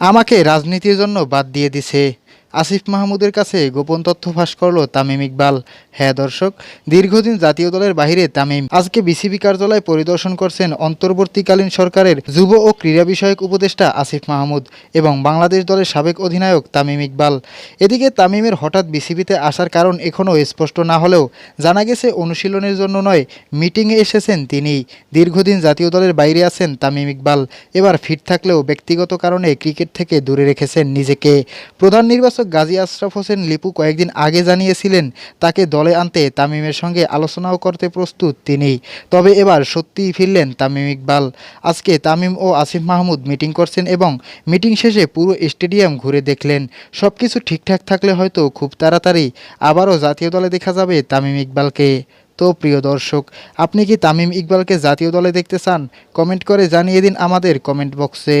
আমাকে রাজনীতির জন্য বাদ দিয়ে দিছে আসিফ মাহমুদের কাছে গোপন তথ্য ফাঁস করল তামিম ইকবাল। হ্যাঁ দর্শক, দীর্ঘদিন জাতীয় দলের বাইরে তামিম। আজকে বিসিবি কার্যালয় পরিদর্শন করছেন অন্তর্বর্তীকালীন সরকারের যুব ও ক্রীড়া বিষয়ক উপদেষ্টা আসিফ মাহমুদ এবং বাংলাদেশ দলের সাবেক অধিনায়ক তামিম ইকবাল। এদিকে তামিমের হঠাৎ বিসিবিতে আসার কারণ এখনও স্পষ্ট না হলেও জানা গেছে অনুশীলনের জন্য নয়, মিটিংয়ে এসেছেন তিনি। দীর্ঘদিন জাতীয় দলের বাইরে আছেন তামিম ইকবাল। এবার ফিট থাকলেও ব্যক্তিগত কারণে ক্রিকেট থেকে দূরে রেখেছেন নিজেকে। প্রধান নির্বাচক গাজী আশরাফ হোসেন লিপু কয়েকদিন আগে জানিয়েছিলেন, তাকে দলে আনতে তামিমের সঙ্গে আলোচনাও করতে প্রস্তুত তিনি তবে এবার সত্যিই ফিরলেন তামিম ইকবাল। আজকে তামিম ও আসিফ মাহমুদ মিটিং করছেন এবং মিটিং শেষে পুরো স্টেডিয়াম ঘুরে দেখলেন। সব কিছু ঠিকঠাক থাকলে হয়তো খুব তাড়াতাড়ি আবারও জাতীয় দলে দেখা যাবে তামিম ইকবালকে। তো প্রিয় দর্শক, আপনি কি তামিম ইকবালকে জাতীয় দলে দেখতে চান? কমেন্ট করে জানিয়ে দিন আমাদের কমেন্ট বক্সে।